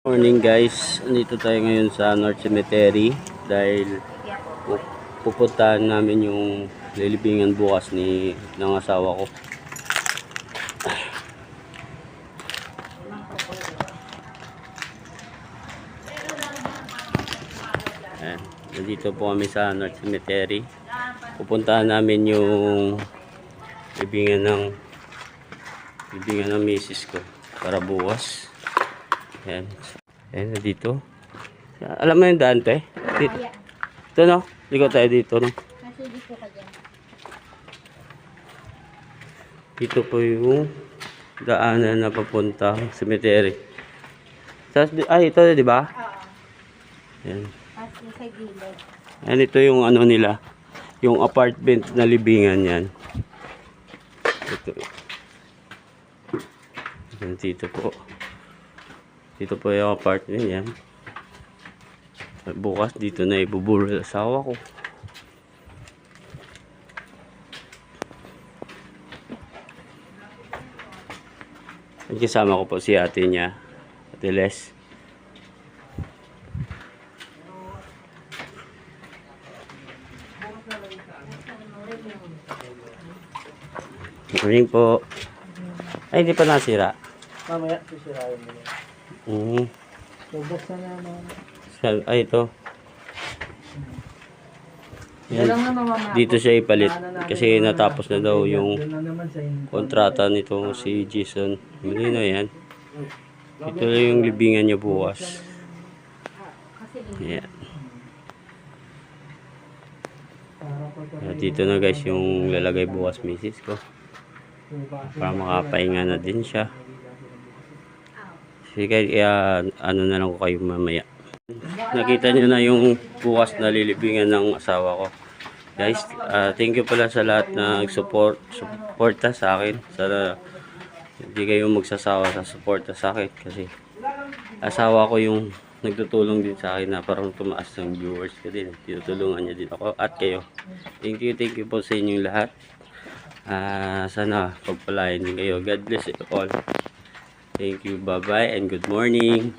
Morning guys, andito tayo ngayon sa North Cemetery dahil pu- pupuntahan namin yung lilibingan bukas ni ng asawa ko. Ayan, nandito po kami sa North Cemetery. Pupuntahan namin yung libingan ng libingan ng misis ko para bukas. Ayan. Ayan na dito. Alam mo yung daan, te? Dito. Ito, no? Ligo tayo dito, no? Dito po yung daanan na papunta cemetery. Tapos, ay, ito, di ba? Oo. Ayan. Ayan, ito yung ano nila. Yung apartment na libingan yan. Ito. Ayan, dito po. Dito po yung apartment yan. Bukas dito na ibuburo asawa ko. At kasama ko po si ate niya, ate Les. Morning po. Ay, hindi pa nasira. Mamaya, sisirain mo na. Mm. Bubuksan na naman. Sal- Ay, ito. Yan. Dito siya ipalit kasi natapos na daw yung kontrata nito si Jason. Malino yan. Ito lang yung libingan niya bukas. Yan. At dito na guys yung lalagay bukas misis ko. Para makapahinga na din siya. Sige, kaya ano na lang ko kayo mamaya. Nakita niyo na yung bukas na lilibingan ng asawa ko. Guys, ah, thank you pala sa lahat na support suporta sa akin. Sana hindi kayo magsasawa sa suporta sa akin kasi asawa ko yung nagtutulong din sa akin na parang tumaas ng viewers ko din. Tinutulungan niya din ako at kayo. Thank you, thank you po sa inyong lahat. Ah, sana pagpalain din kayo. God bless you all. Thank you, bye-bye and good morning.